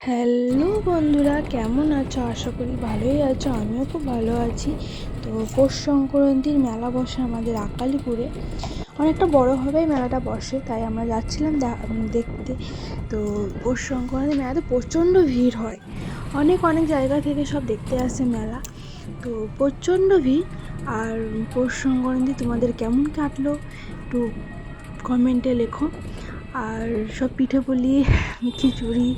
Hello বন্ধুরা, কেমন আছো? আশা করি ভালোই আছো, আমিও খুব ভালো আছি। তো পৌষ সংক্রান্তির মেলা বসে আমাদের আকালিপুরে। অনেকটা বড়োভাবেই মেলাটা বসে, তাই আমরা যাচ্ছিলাম দেখতে। তো পৌষ সংক্রান্তির মেলাতে প্রচণ্ড ভিড় হয়। অনেক অনেক জায়গা থেকে সব দেখতে আসে মেলা। তো প্রচণ্ড ভিড়। আর পৌষ সংক্রান্তি তোমাদের কেমন কাটলো? একটু কমেন্টে লেখো। আর সব পিঠে পুলি, খিচুড়ি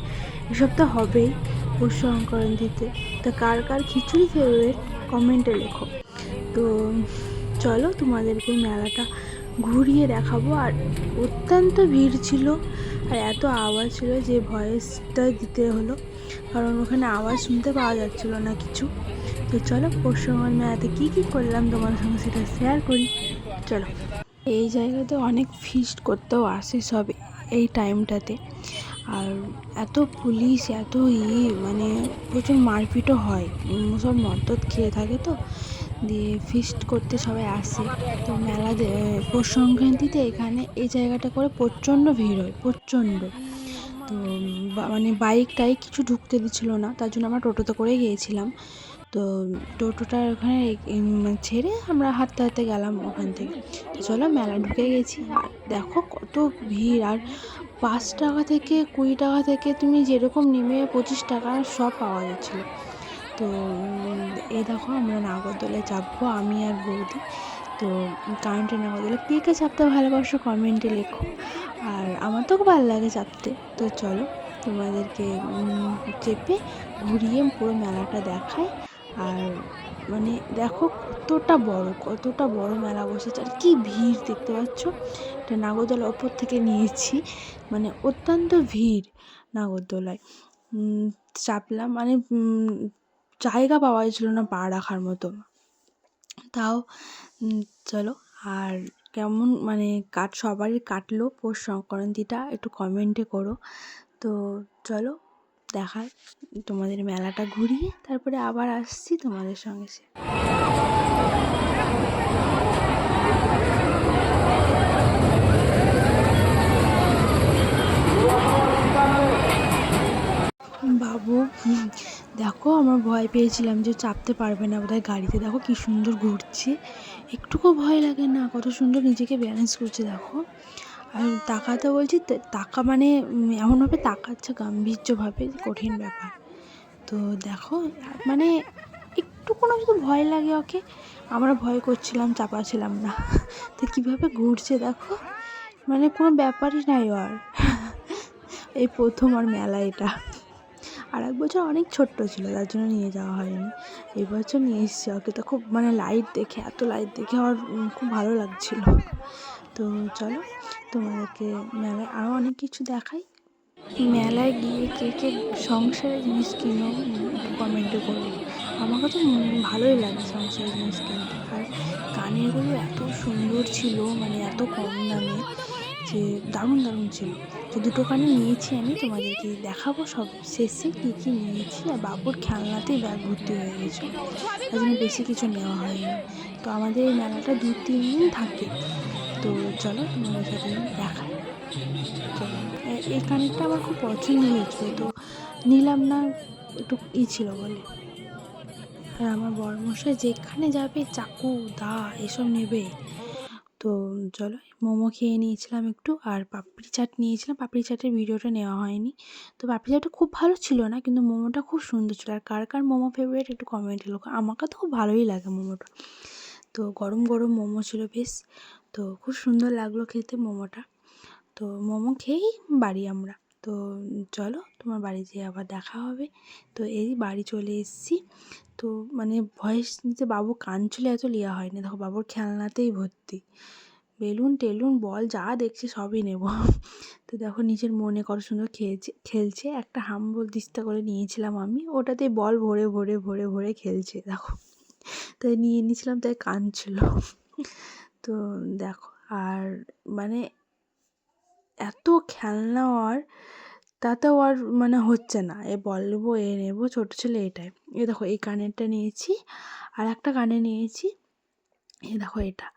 এসব তো হবেই পৌষ সংক্রান্তিতে তা কার কার খিচুড়ি ফেভারিট কমেন্টে লেখো। তো চলো তোমাদেরকে মেলাটা ঘুরিয়ে দেখাবো। আর অত্যন্ত ভিড় ছিল আর এত আওয়াজ ছিল যে ভয়েসটা দিতে হলো। কারণ ওখানে আওয়াজ শুনতে পাওয়া যাচ্ছিল না কিছু। তো চলো সংক্রান্তি মেলাতে কী কী করলাম তোমাদের সঙ্গে সেটা শেয়ার করি। চলো। এই জায়গাতে অনেক ফিস্ট করতেও আসে সব এই টাইমটাতে আর এত পুলিশ, এত ই মানে প্রচুর মারপিটও হয়। সব মদ্যত খেয়ে থাকে তো। দিয়ে ফিস্ট করতে সবাই আসে। তো মেলা পৌষ সংক্রান্তিতে এখানে এই জায়গাটা করে প্রচণ্ড ভিড় হয়, প্রচণ্ড। তো মানে বাইক টাইক কিছু ঢুকতে দিচ্ছিল না, তার জন্য আমরা টোটোতে করে গিয়েছিলাম। তো টোটোটা ওখানে ছেড়ে আমরা হাঁটতে হাঁটতে গেলাম ওখান থেকে। চলো মেলা ঢুকে গেছি। আর দেখো কত ভিড়, আর পাঁচ টাকা থেকে কুড়ি টাকা থেকে তুমি যেরকম নেমে পঁচিশ টাকা সব পাওয়া যাচ্ছিল। তো এই দেখো আমরা নাগরদোলায় চাপবো, আমি আর বৌদি। তো কারেন্টের নাগরদোলা কে কে চাপতে ভালোবাসো কমেন্টে লেখো। আর আমার তো খুব ভালো লাগে চাপতে। তো চলো, তোমাদেরকে চেপে ঘুরিয়ে পুরো মেলাটা দেখায় আর মানে দেখো কতটা বড় কতটা বড় মেলা বসেছে। আর কি ভিড় দেখতে পাচ্ছ? এটা নাগরদোলা ওপর থেকে নিয়েছি মানে অত্যন্ত ভিড় নাগরদোলায়। চাপলাম মানে জায়গা পাওয়া যাচ্ছিল না পা রাখার মতো। তাও চলো, আর কেমন মানে কাট, সবারই কাটলো। পৌষ সংক্রান্তিটা একটু কমেন্টে করো। তো চলো দেখায় তোমাদের মেলাটা ঘুরিয়ে তারপরে আবার আসছি তোমাদের সঙ্গে সে বাবু দেখো আমার ভয় পেয়েছিলাম যে চাপতে পারবে না বোধহয় গাড়িতে। দেখো কি সুন্দর ঘুরছে। একটুকু ভয় লাগে না, কত সুন্দর নিজেকে ব্যালেন্স করছে, দেখো। তাকাতে বলছি তাকা মানে এমনভাবে তাকাচ্ছে গাম্ভীর্যভাবে, কঠিন ব্যাপার। তো দেখো মানে একটু কোনো যদি ভয় লাগে ওকে, আমরা ভয় করছিলাম চাপাছিলাম না। তো কীভাবে ঘুরছে দেখো মানে কোনো ব্যাপারই নাই আর। এই প্রথম আর মেলা এটা। আর এক বছর অনেক ছোট্ট ছিল, তার জন্য নিয়ে যাওয়া হয়নি। এই বছর নিয়ে এসেছি ওকে। তো খুব মানে লাইট দেখে, এত লাইট দেখে আমার খুব ভালো লাগছিল। তো চলো তোমাদেরকে মেলায় আরও অনেক কিছু দেখাই। মেলায় গিয়ে কে কে সংসারের জিনিস কিনো উম, একটু কমেন্টে করো আমাকে তো ভালোই লাগে সংসারের জিনিস কিনতে। আর কানেরগুলো এত সুন্দর ছিল মানে এত কম দামে যে দারুণ দারুণ ছিল। তো দুটো কানে নিয়েছি আমি তোমাদেরকে দেখাবো সব। শেষে কী কী নিয়েছি আর বাবুর খেলনাতেই ব্যাগ ভর্তি হয়ে গেছিল তাই জন্য বেশি কিছু নেওয়া হয়নি। তো আমাদের এই মেলাটা দু তিন দিন থাকে। তো চলো তোমাদের সাথে দেখাই। এই কানেরটা আমার খুব পছন্দ হয়েছিল তো নিলাম না, একটু ই ছিল বলে। আর আমার বড়মশাই যেখানে যাবে, চাকু, দা, এসব নেবে। তো চলো, মোমো খেয়ে নিয়েছিলাম একটু, আর পাপড়ি চাট নিয়েছিলাম। পাপড়ি চাটের ভিডিওটা নেওয়া হয়নি। তো পাপড়ি চাটটা খুব ভালো ছিল না, কিন্তু মোমোটা খুব সুন্দর ছিল। আর কার কার মোমো ফেভারিট একটু কমেন্টে লোক আমাকে তো খুব ভালোই লাগে মোমোটা। তো গরম গরম মোমো ছিল বেশ। তো খুব সুন্দর লাগল খেতে মোমোটা। তো মোমো খেয়েই বাড়ি আমরা। তো চলো তোমার বাড়ি যেয়ে আবার দেখা হবে। তো এই বাড়ি চলে এসেছি। তো মানে ভয়েস নিতে বাবু কান কাঁদছিল এত লিয়া হয়নি। দেখো বাবুর খেলনাতেই ভর্তি। বেলুন টেলুন বল যা দেখছি সবই নেব। তো দেখো নিজের মনে কত সুন্দর খেয়েছে খেলছে। একটা হাম্বল দিস্তা করে নিয়েছিলাম আমি। ওটাতে বল ভরে ভরে ভরে ভরে খেলছে। দেখো তাই নিয়ে নিয়েছিলাম তাই কাঁদছিল তো দেখো, আর মানে এত খেলনা ওর তাতেও আর মানে হচ্ছে না। এ বলব, এ নেব, ছোটো ছেলে এটাই। এ দেখো, এই কানেরটা নিয়েছি, আর একটা কানে নিয়েছি, এ দেখো এটা।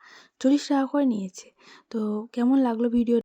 চল্লিশ টাকা করে নিয়েছে। তো কেমন লাগল ভিডিও